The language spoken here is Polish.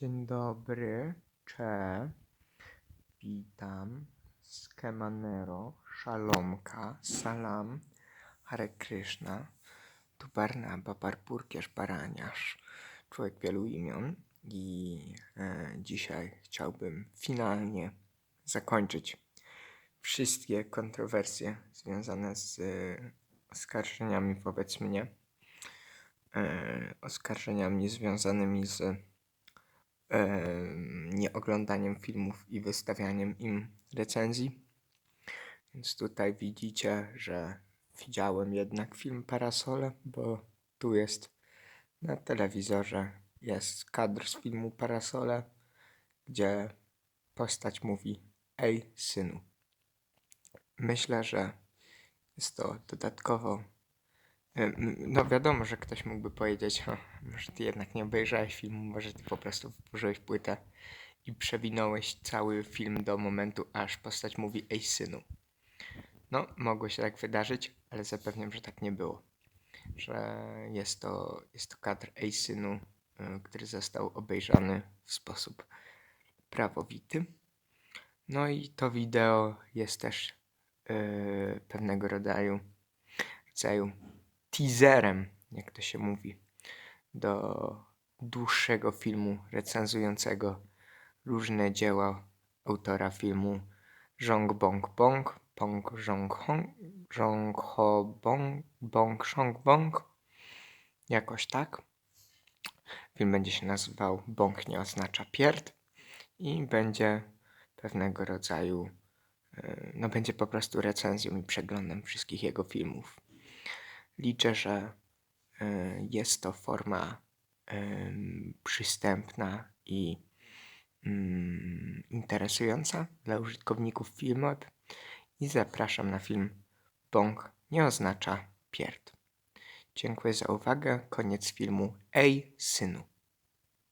Dzień dobry, cze. Witam. Skemanero, Szalomka, Salam, Hare Krishna, tu Barnaba, Barburkierz, Baraniarz, człowiek wielu imion. I e, dzisiaj chciałbym finalnie zakończyć wszystkie kontrowersje związane z e, oskarżeniami wobec mnie, e, oskarżeniami związanymi z nieoglądaniem filmów i wystawianiem im recenzji. Więc tutaj widzicie, że widziałem jednak film Parasole, bo tu jest na telewizorze jest kadr z filmu Parasole, gdzie postać mówi: Ej, synu. Myślę, że jest to dodatkowo. Em, No, wiadomo, że ktoś mógłby powiedzieć: "Ha, Może ty jednak nie obejrzałeś filmu, może ty po prostu włożyłeś płytę i przewinąłeś cały film do momentu, aż postać mówi: Ej, synu. No, mogło się tak wydarzyć, ale zapewniam, że tak nie było. Że jest to, jest to kadr Ej, synu, y, który został obejrzany w sposób prawowity. No i to wideo jest też y, pewnego rodzaju, rodzaju teaserem, jak to się mówi, do dłuższego filmu recenzującego różne dzieła autora filmu Zhong Bong Bong, Bong Zhong Hong, Zhong Ho Bong, Bong Shong Bong, jakoś tak. Film będzie się nazywał Bong nie oznacza pierd i będzie pewnego rodzaju, e, no będzie po prostu recenzją i przeglądem wszystkich jego filmów. Liczę, że e, jest to forma em, przystępna i mm, interesująca dla użytkowników Filmweb i zapraszam na film Bąk nie oznacza pierd. Dziękuję za uwagę. Koniec filmu. Ej, synu.